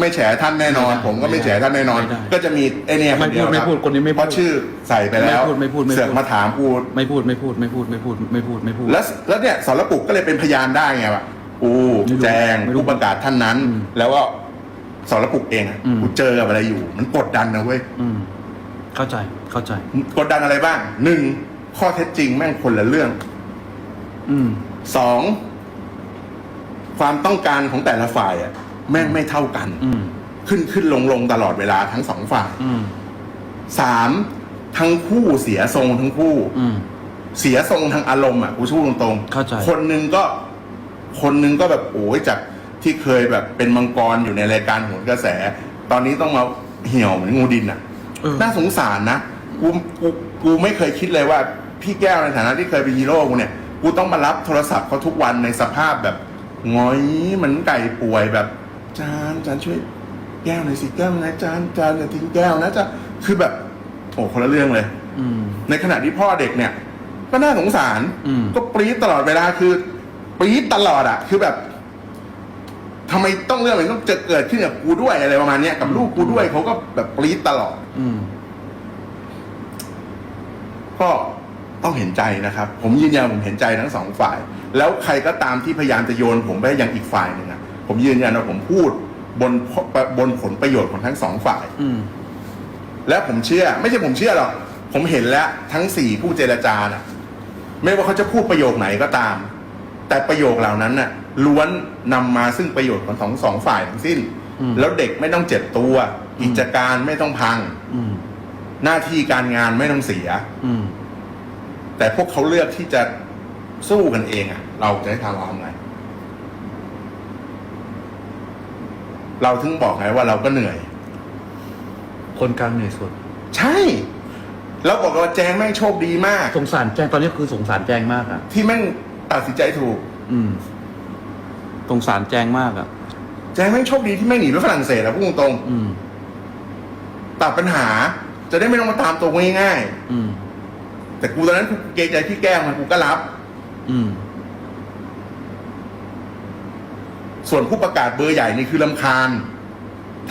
ไม่แฉท่านแน่นอนไม่ได้ผมก็ไม่แฉท่านแน่นอน ไม่ได้ก็จะมีไอเนี่ยไม่คนเดียวพูดไม่รับพูดคนนี้ไม่พูดเพราะชื่อใส่ไปแล้วไม่พูดไม่พูดไม่พูด เสือกมาถามกูไม่พูดไม่พูดไม่พูดไม่พูดไม่พูดไม่พูด แล้วแล้วเนี่ยสรปุกก็เลยเป็นพยานได้ไงวะกูไม่รู้แจงไม่รู้ผู้ประกาศท่านนั้น อืมแล้วก็สรปุกเองอะอืม กูเจอกับอะไรอยู่ มันกดดันนะเว้ย อืมเข้าใจเข้าใจ กดดันอะไรบ้างหนึ่งข้อเท็จจริงแม่งคนละเรื่องอืมสองความต้องการของแต่ละฝ่ายอะ แม่งไม่เท่ากัน อืมขึ้นขึ้นลงลงตลอดเวลาทั้งสองฝ่ายอืมสามทั้งคู่เสียทรงทั้งคู่ อืม เสียทรงทางอารมณ์อะกูพูดตรงเข้าใจ คนหนึ่งก็ คนหนึ่งก็แบบโอ้ยจากที่เคยแบบเป็นมังกรอยู่ในรายการโหนกระแส ตอนนี้ต้องมาเหี่ยวเหมือนงูดินอะ เออน่าสงสารนะกูกูกูไม่เคยคิดเลยว่า พี่แก้วในฐานะที่เคยเป็นฮีโร่กูเนี่ย กูต้องมารับโทรศัพท์เขาทุกวันในสภาพแบบหงอยเหมือนไก่ป่วยแบบ จานจานช่วยแก้วหน่อยสิแก้วนะจานจานอย่าทิ้งแก้วนะจานคือแบบ โอ้คนละเรื่องเลย อืม ในขณะที่พ่อเด็กเนี่ย ก็น่าสงสาร อืม ก็ปรี๊ดตลอดเวลาคือปรี๊ดตลอดอะคือแบบทำไมต้องเรื่องอะไรต้องจะเกิดขึ้นกับกูด้วยอะไรประมาณเนี้ยกับลูกกูด้วยเขาก็แบบปรี๊ดตลอด อืม ก็ต้องเห็นใจนะครับ ผมยืนยันผมเห็นใจทั้งสองฝ่าย แล้วใครก็ตามที่พยายามจะโยนผมไปยังอีกฝ่ายหนึ่งอะ ผมยืนยันว่าผมพูดบนบนผลประโยชน์ของทั้งสองฝ่าย อืม และผมเชื่อ ไม่ใช่ผมเชื่อหรอกผมเห็นแล้วทั้งสี่ผู้เจรจาน่ะ ไม่ว่าเขาจะพูดประโยคไหนก็ตาม แต่ประโยคเหล่านั้นน่ะ ล้วนนำมาซึ่งประโยชน์ของสองสองฝ่ายทั้งสิ้น อืม แล้วเด็กไม่ต้องเจ็บตัวกิจการไม่ต้องพัง อืม หน้าที่การงานไม่ต้องเสีย อืม แต่พวกเขาเลือกที่จะสู้กันเองอะ เราจะให้ทางเราทำไง เราถึงบอกไงว่าเราก็เหนื่อย คนกลางเหนื่อยสุด ใช่ แล้วบอกว่าแจงแม่งโชคดีมาก สงสารแจงตอนนี้คือสงสารแจงมากอะที่แม่งตัดสินใจถูก อืม สงสารแจงมากอะแจงแม่งโชคดีที่แม่งหนีไปฝรั่งเศสอะพูดตรงอืม ๆตัดปัญหา จะได้ไม่ต้องมาตามตัวง่ายอืม ๆแต่กูตอนนั้นกูเกรงใจพี่แก้วมันกูก็รับ อืม ส่วนผู้ประกาศเบอร์ใหญ่นี่คือลำคาญ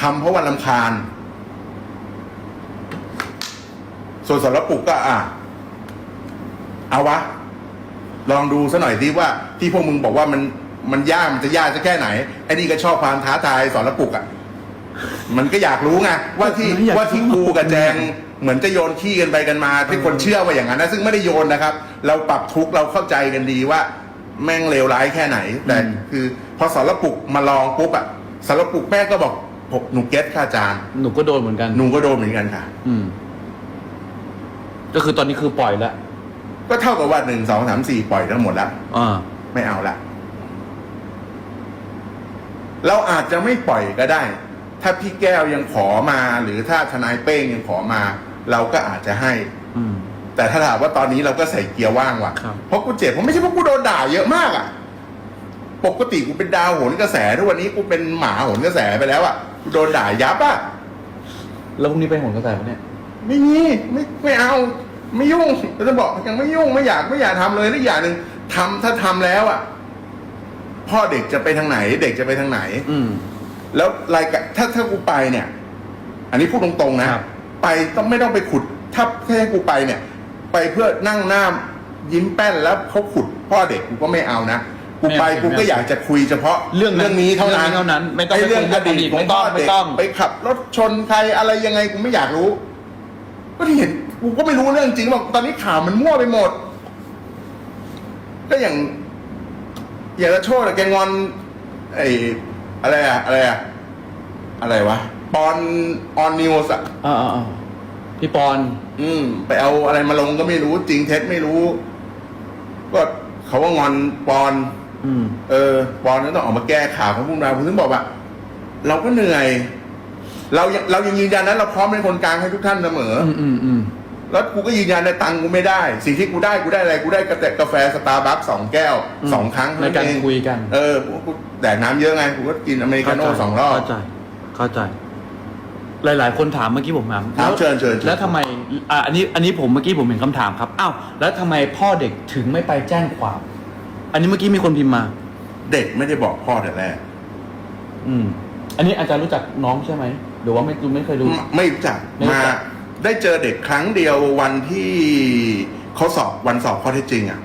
ทำเพราะวันลำคาญ ส่วนสารปุกก็อะเอาวะ ลองดูซะหน่อยดิว่า ที่พวกมึงบอกว่ามันมันยากมันจะยากจะแค่ไหนไอ้นี่ก็ชอบความท้าทายสอนปุกอะ มันก็อยากรู้ไงว่าที่ไม่อยากว่าที่กูกับแจงเหมือนจะโยนขี้กันไปกันมาที่คนเชื่อว่าอย่างนั้นนะซึ่งไม่ได้โยนนะครับ เราปรับทุกข์เราเข้าใจกันดีว่า แม่งเลวร้ายแค่ไหน แต่อืมคือพอสารปุกมาลองปุ๊บอะสารปุกแม่ก็บอกผมหนูเก็ตค่ะอาจารย์หนูก็โดนเหมือนกันหนูก็โดนเหมือนกันค่ะ อืม ก็คือตอนนี้คือปล่อยแล้วก็เท่ากับว่าหนึ่งสองสามสี่ปล่อยทั้งหมดแล้วอ่าไม่เอาละเราอาจจะไม่ปล่อยก็ได้ ถ้าพี่แก้วยังขอมา หรือถ้าทนายเป้งยังขอมา เราก็อาจจะให้ อืม แต่ถ้าถามว่าตอนนี้เราก็ใส่เกียร์ว่างว่ะ ครับ เพราะกูเจ็บเพราะไม่ใช่เพราะกูโดนด่าเยอะมากอะ ปกติกูเป็นดาวโหนกระแสทุกวันนี้กูเป็นหมาโหนกระแสไปแล้วอะกูโดนด่ายับอะ แล้วพรุ่งนี้ไปโหนกระแสปะเนี่ย ไม่มีไม่ไม่เอา ไม่ยุ่งเราจะบอกยังไม่ยุ่งไม่อยากไม่อยากทำเลยและอีกอย่างหนึ่งทำถ้าทำแล้วอะ พ่อเด็กจะไปทางไหน เด็กจะไปทางไหน อืม แล้วรายการถ้าถ้ากูไปเนี่ย อันนี้พูดตรงๆนะครับ ไปต้องไม่ต้องไปขุด ถ้าถ้าให้กูไปเนี่ย ไปเพื่อนั่งหน้ายิ้มแป้นแล้วเขาขุดพ่อเด็กกูก็ไม่เอานะกูไปไม่เอากูก็อยากจะคุยเฉพาะเรื่องนั้นนี้เท่านั้นเรื่องนี้เท่านั้นไม่ต้องไเรื่องไปคุอยดีตเรื่องอดีตของพ่อไม่เด็กต้องไปขับรถชนใครอะไรยังไงกูไม่อยากรู้ ก็ที่เห็นกูก็ไม่รู้เรื่องจริงบอกตอนนี้ข่าวมันมั่วไปหมด ก็อย่าง อย่างละโชดอะแกงอน ไอ้อะไรอะอะไรอะอะไรวะปอนออนนิวส์อะอ่าอ่าอ่า พี่ปอน อืม ไปเอาอะไรมาลงก็ไม่รู้ จริงเท็จไม่รู้ ก็เขาว่างอนปอน อืม เออ ปอนก็ต้องออกมาแก้ข่าวของพวกเราผมถึงบอกว่า เราก็เหนื่อย เรายังเรายังยืนยันนะเราพร้อมเป็นคนกลางให้ทุกท่านเสมอ อืมอืมอืมแล้วกูก็ยืนยันในตังค์กูไม่ได้ สิ่งที่กูได้กูได้อะไรกูได้กาแฟกาแฟสตาร์บัคสองแก้วสองครั้งในการเองคุยกัน เออกูกูแดกน้ำเยอะไงกูก็กินอเมริกาโน่สองรอบเข้าใจ เข้าใจ หลาย ๆ คนถามเมื่อกี้ผมถามถามแล้วเชิญเชิญเชิญ แล้วทำไมอ่าอันนี้อันนี้ผมเมื่อกี้ผมเห็นคำถามครับอ้าวแล้วทำไมพ่อเด็กถึงไม่ไปแจ้งความ อันนี้เมื่อกี้มีคนพิมพ์มา เด็กไม่ได้บอกพ่อแต่แรกอืม อันนี้อาจารย์รู้จักน้องใช่ไหมหรือว่าไม่รู้ไม่เคยดูไม่ไม่รู้จักไม่รู้มาจัก ได้เจอเด็กครั้งเดียววันที่เขาสอบวันสอบข้อเท็จจริงอะ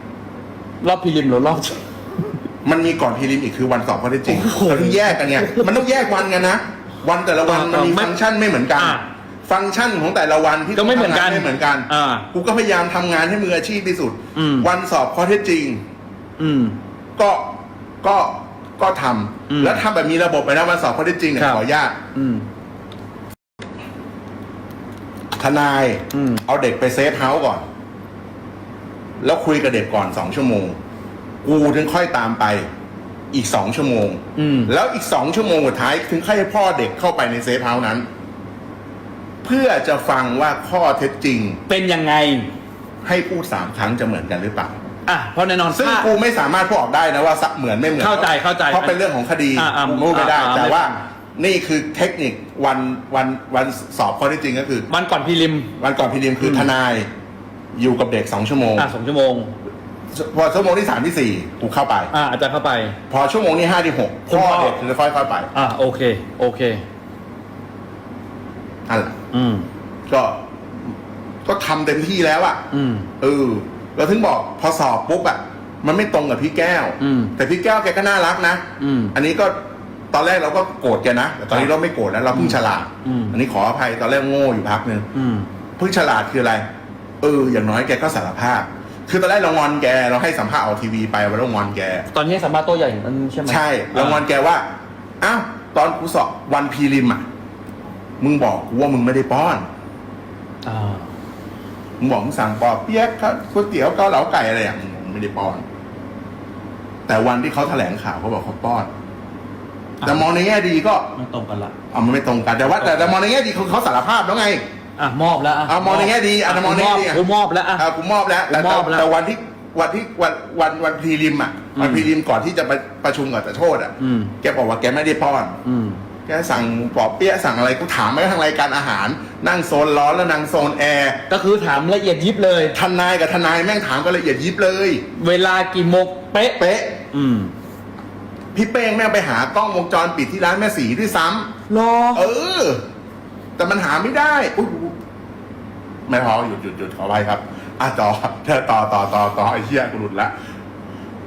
รอบพรีลิมหรือรอบ มันมีก่อนพีริมอีกคือวันสอบข้อเท็จจริงโอ้โห เราต้องแยกกันเนี่ยมันต้องแยกวันกันนะ วันแต่ละวันอ่ามันมีไม่ฟังก์ชันไม่เหมือนกัน อ่าฟังก์ชันของแต่ละวันที่ก็ไม่เหมือนกันทำงาไม่เหมือนกันอ่ากูก็พยายามทำงานให้มืออาชีพที่สุด อืม วันสอบข้อเท็จจริง อืม ก็ก็ก็ทอืมำแล้วทำแบบมีระบบไปนะวันสอบข้อเท็จจริงเนี่ยครับ ขออนุญาตอืม ทนายอืม เอาเด็กไปเซฟเฮาส์ก่อน แล้วคุยกับเด็กก่อนสองชั่วโมง กูถึงค่อยตามไป อีกสองชั่วโมง อืม แล้วอีกสองชั่วโมงสุดท้ายถึงค่อยให้พ่อเด็กเข้าไปในเซฟเฮาส์นั้น เพื่อจะฟังว่าข้อเท็จจริง เป็นยังไง ให้พูดสามครั้งจะเหมือนกันหรือเปล่า อะเพราะแน่นอนซึ่งถ้า กูไม่สามารถพูดออกได้นะว่าสักเหมือนไม่เหมือนเข้าใจเข้าใจเพราะเป็นเรื่องของคดีอ่าอ่ากูพูดไม่ได้ อ่าอ่า แต่ไม่ว่านี่คือเทคนิควันวันวันสอบข้อเท็จจริงก็คือ วันก่อนพรีลิมวันก่อนพีดีมคืออมทนายอยู่กับเด็กสองชั่วโมง อะสองชั่วโมง พอชั่วโมงที่สามที่สี่กูเข้าไป อะอาจารย์เข้าไป พอชั่วโมงที่ห้าที่หกคุณพ่อพ่อเด็กถึงจะค่อยๆไปอะโอเค โอเคอันแหละอืม ก็ ก็ทำเต็มที่แล้วอะอืมเออเราถึงบอกพอสอบปุ๊บอะมันไม่ตรงกับพี่แก้ว อืมแต่พี่แก้วแกก็น่ารักนะอืมอันนี้ก็ตอนแรกเราก็โกรธแกนะแต่ตอนนี้เราไม่โกรธแล้วเราเพิ่งฉลาดอืมอันนี้ขออภัยตอนแรกโง่อยู่พักหนึ่งอืมเพิ่งฉลาดคืออะไร เออ อย่างน้อยแกก็สารภาพ คือตอนแรกเรางอนแกเราให้สัมภาษณ์ออกทีวีไปว่าเรางอนแก ตอนนี้สามารถโตัวใหญ่มันใช่ไหมใช่เรางอนแกว่าอ้าวตอนกูสอบวันพรีริมอะ มึงบอกกูว่ามึงไม่ได้ป้อนอ่ามึงบอกมึงสั่งปอเปี๊ยกครับก๋วยเตี๋ยวเกาเหลาไก่อะไรอย่างมึงบอกมึงไม่ได้ป้อน แต่วันที่เขาแถลงข่าวเขาบอกเขาป้อน แต่มองในแง่ดีก็มันตรงกันละเอามันไม่ตรงกันแต่ว่า แต่แต่มองในแง่ดีเขาเขาสารภาพแล้วไง อะมอบแล้วอะอะมองในแง่ดีอะมองในแง่ดีอะ กูมอบแล้วอะ อ่ากูมอบแล้วแต่กูมอบแล้วแต่วันที่วันที่วันวันวันพรีริมอะอืมวันพรีริมก่อนที่จะไปประชุมกับตาโชดอะอืม แกบอกว่าแกไม่ได้ป้อน อืม แกสั่งปอเปี๊ยะสั่งอะไรกูถามไม่ทางรายการอาหาร นั่งโซนร้อนแล้วนั่งโซนแอร์ก็คือถามละเอียดยิบเลย ทนายกับทนายแม่งถามกันละเอียดยิบเลย เวลากี่โมงเป๊ะ เป๊ะอืมพี่เป้งแม่งไปหากล้องวงจรปิดที่ร้านแม่สีด้วยซ้ำรอเออ แต่มันหาไม่ได้อุ๊ยไม่พอหยุดหยุดหยุดขอไปครับอะต่อเธอต่อต่อต่อต่อไอ้เหี้ยกูหลุดละ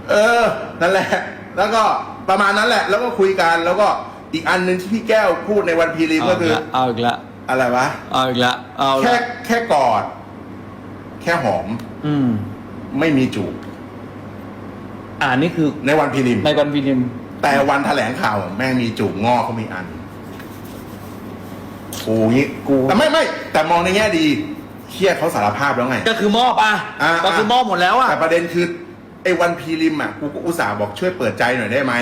เออ นั่นแหละ แล้วก็ประมาณนั้นแหละ แล้วก็คุยกันแล้วก็อีกอันหนึ่งที่พี่แก้วพูดในวันพีรีก็คือ เอาอีกละอะไรวะเอาอีกละเอาอีกแค่ละแค่กอด แค่หอม อืม ไม่มีจูบอ่านี่คือในวันพีริมในวันพรีลิมแต่วันแถลงข่าวแม่งมีจูบงอเขามีอัน กูงี้กูแต่ไม่ไม่แต่มองในแง่ดีเคียเขาสารภาพแล้วไง ก็คือมอบอะอ่า ก็คือมอบหมดแล้วอะ แต่ประเด็นคือไอ้วันพีริมอะกูก็อุตส่าห์บอกช่วยเปิดใจหน่อยได้ไหม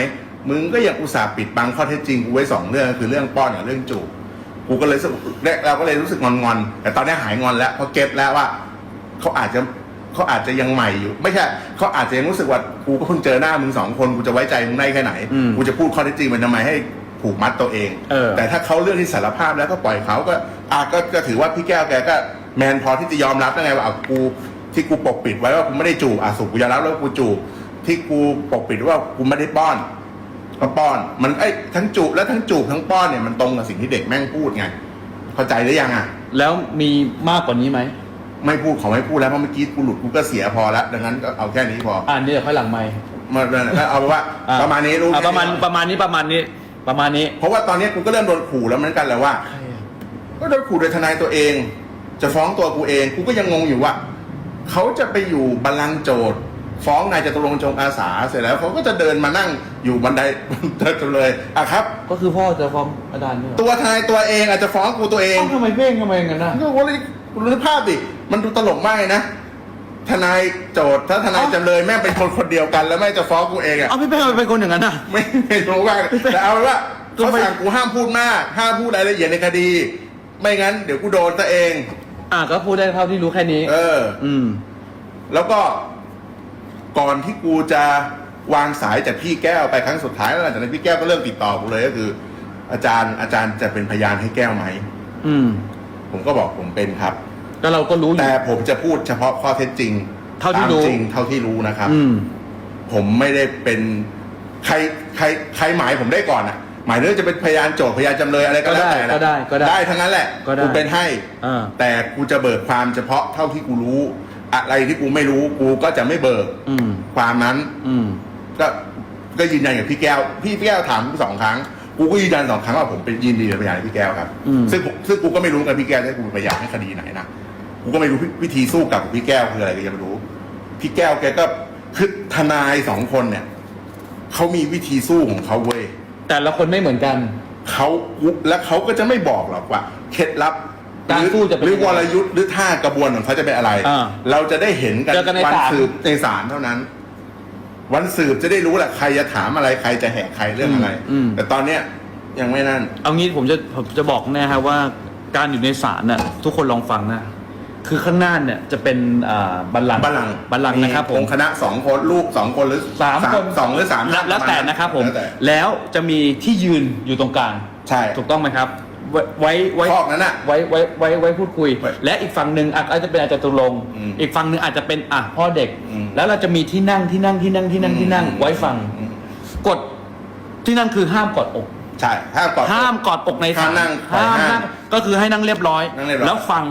มึงก็ยังอุตส่าห์ปิดบังข้อเท็จจริงกูไว้สองเรื่องก็คือเรื่องป้อนกับเรื่องจูบกูก็เลยรู้สึกและเราก็เลยรู้สึกงอนๆแต่ตอนนี้หายงอนแล้วเพราะเก็ตแล้วว่าเขาอาจจะเขาอาจจะยังใหม่อยู่ ไม่ใช่เขาอาจจะยังรู้สึกว่ากูก็เพิ่งเจอหน้ามึงสองคนกูจะไว้ใจมึงได้แค่ไหนอืม กูจะพูดข้อเท็จจริงมันทำไมให้ ผูกมัดตัวเอง เออ แต่ถ้าเขาเรื่องที่สารภาพแล้วก็ปล่อยเขาก็อะก็ก็ถือว่าพี่แก้วแกก็แมนพอที่จะยอมรับแล้วไงว่าอะกูที่กูปกปิดไว้ว่ากูไม่ได้จูบอะสุกูยอมรับแล้ววากูจูบที่กูปกปิดว่ากูไม่ได้ป้อนก็ป้อน มันไอ้ยทั้งจูบและทั้งจูบทั้งป้อนเนี่ยมันตรงกับสิ่งที่เด็กแม่งพูดไงเข้าใจหรือยังอะ แล้วมีมากกว่านี้ไหมไม่พูดขอไม่พูดแล้วเพราะเมื่อกี้กูหลุดกูก็เสียพอแล้วดังนั้นก็เอาแค่นี้พออ่านี่เดี๋ยวค่อยหลังไม่มาก็เอาเป็นว่าอ่ประมาณนี้รู้อะแค่ประมาณนี้ประมาณนี้ประมาณนี้ ประมาณนี้ เพราะว่าตอนนี้กูก็เริ่มโดนขู่แล้วเหมือนกันแหละว่า ก็โดนขู่โดยทนายตัวเอง จะฟ้องตัวกูเอง กูก็ยังงงอยู่ว่าเขาจะไปอยู่บัลลังก์โจทย์ฟ้องนายจตุรงค์จงอาสาเสร็จแล้วเขาก็จะเดินมานั่งอยู่บันไดจเลยอะครับ ก็คือพ่อจะฟ้องอาจารย์ด้วยเหรอตัวทนายตัวเองอาจจะฟ้องกูตัวเองเอ้าทำไมเพ่งทำไมอย่างนั้นน่ะก็ว่าเลยคุณนึกภาพดิมันดูตลกมากเลยนะ ทนายโจทย์ถ้าทนายเอ้าจำเลยแม่งเป็นคนคนเดียวกันแล้วแม่งจะฟ้องกูเองอะเอาพี่เพ่งทำไมเป็นคนอย่างนั้นน่ะ ไม่ไม่รู้ว่าแต่เอาเป็นว่าทำเขาไมสั่งกูห้ามพูดมากห้ามพูดรายละเอียดในคดี ไม่งั้นเดี๋ยวกูโดนซะเอง อะก็พูดได้เท่าที่รู้แค่นี้ เออ อืม แล้วก็ก่อนที่กูจะวางสายจากพี่แก้วไปครั้งสุดท้ายแล้วหลังจากนั้นพี่แก้วก็เริ่มติดต่อกูเลยก็คือ อาจารย์อาจารย์จะเป็นพยานให้แก้วไหมอืม ผมก็บอกผมเป็นครับ ก็เราก็รู้อยู่ แต่ผมจะพูดเฉพาะข้อเท็จจริงเท่าที่ตมรู้จริงเท่าที่รู้นะครับ อืม ผมไม่ได้เป็นใครใครใครหมายผมได้ก่อนอะ หมายถึงจะเป็นพยานโจทย์พยานจำเลยอะไรก็แล้วแต่ก็ได้ก็ได้ได้ทั้งนั้นแหละก็ได้กูเป็นให้อ่า แต่กูจะเบิกความเฉพาะเท่าที่กูรู้ อะไรที่กูไม่รู้กูก็จะไม่เบิกอืม ความนั้น อืม ก็ก็ยืนยันกับพี่แก้ว พี่พี่แก้วถามกูสองครั้ง กูก็ยืนยันสองครั้งว่าผมเป็นยินดีเป็นพยานให้พี่แก้วครับ อืม ซึ่งผมซึ่งกูก็ไม่รู้กันพี่แก้วจะให้กูเป็นพยานให้คดีไหนนะ กูก็ไม่รู้วิธีสู้กลับกับพี่แก้วคืออะไรก็ยังไม่รู้ พี่แก้วแกก็คือทนายสองคนเนี่ยเขามีวิธีสู้ของเขาเว้ยแต่ละคนไม่เหมือนกัน เขาและเขาก็จะไม่บอกหรอกว่าเคล็ดลับการหรือสู้จะเป็นหรือยังไงวรยุทธ์หรือท่ากระบวนของเขาจะเป็นอะไรอ่าเราจะได้เห็นกันเจอกันในวัศาลสืบในศาลเท่านั้น วันสืบจะได้รู้แหละใครจะถามอะไรใครจะแหกใครเรื่องอะไรอืมแต่ตอนเนี้ยยังไม่นั่น เอางี้ผมจะผมจะบอกนะฮะว่า การอยู่ในศาลน่ะ ทุกคนลองฟังนะ คือข้างหน้าเนี่ยจะเป็นอ่าบัลลังก์บัลลังก์บัลลังก์นะครับผม องคณะสองคนลูกสองคนหรือสามคน สองหรือสามแล้วแล้วแต่นะครับผม แล้วแต่แล้วจะมีที่ยืนอยู่ตรงกลาง ใช่ถูกต้องไหมครับ ไว้ไว้ไว้คอกนั้นน่ะ ไว้ไว้ไว้ไว้พูดคุย ไว้และอีกฝั่งหนึ่งอาจจะเป็นอาจารย์ตุลงค์อืมอีกฝั่งหนึ่งอาจจะเป็นอะพ่อเด็ก อืม แล้วเราจะมีที่นั่งที่นั่งที่นั่งที่นั่งที่นั่งอืมไว้ฟังอืมกฎที่นั่งคือห้ามกอดอก ใช่ห้ามกอด ห้ามกอดอกในศาลห้ามนั่งห้ามห้ามนั่งก็คือให้นั่งเรียบร้อย นั่งเรียบร้อยแล้วฟัง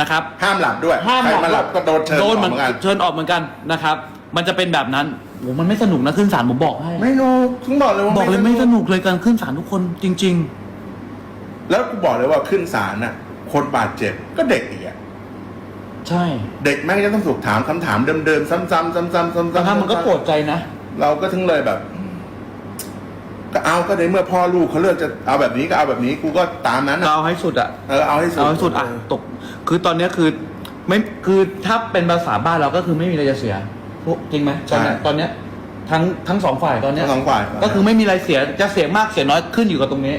นะครับ ห้ามหลับด้วยห้ามใครมาหลับก็โดนเชิญโดนออกมันเหมือนกันเชิญออกเหมือนกันนะครับ มันจะเป็นแบบนั้นโอ้มันไม่สนุกนะขึ้นศาลผมบอกให้ไม่รู้ถึงบอกเลยว่าบอกเลยไม่สนุกเลยการขึ้นศาลทุกคนจริง แล้วกูบอกเลยว่าขึ้นศาลน่ะ คนบาดเจ็บก็เด็กอีกอะๆ ใช่เด็กแม่งจะต้องถูกถามคำถามเดิมๆ ซ้ำๆซ้ำๆซ้ำๆซ้ำๆแต่ถ้ามันก็ปวดใจนะ เราก็ถึงเลยแบบ ก็เอาก็ในเมื่อพ่อลูกเขาเลือกจะเอาแบบนี้ก็เอาแบบนี้กูก็ตามนั้นเราอะเอาให้สุดอะเออเอาให้สุดเอาให้สุดอะตก คือตอนเนี้ยคือไม่คือถ้าเป็นภาษาบ้านเราก็คือไม่มีอะไรจะเสียพวกจริงไหมตอนเนี้ยตอนเนี้ยทั้งทั้งสองฝ่ายตอนเนี้ยทั้งสองฝ่ายก็คือไม่มีอะไรเสียจะเสียมากเสียน้อยขึ้นอยู่กับตรงนี้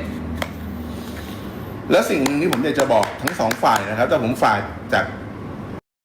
แล้วสิ่งหนึ่งที่ผมอยากจะบอกทั้งสองฝ่ายนะครับ แต่ผมฝ่ายจาก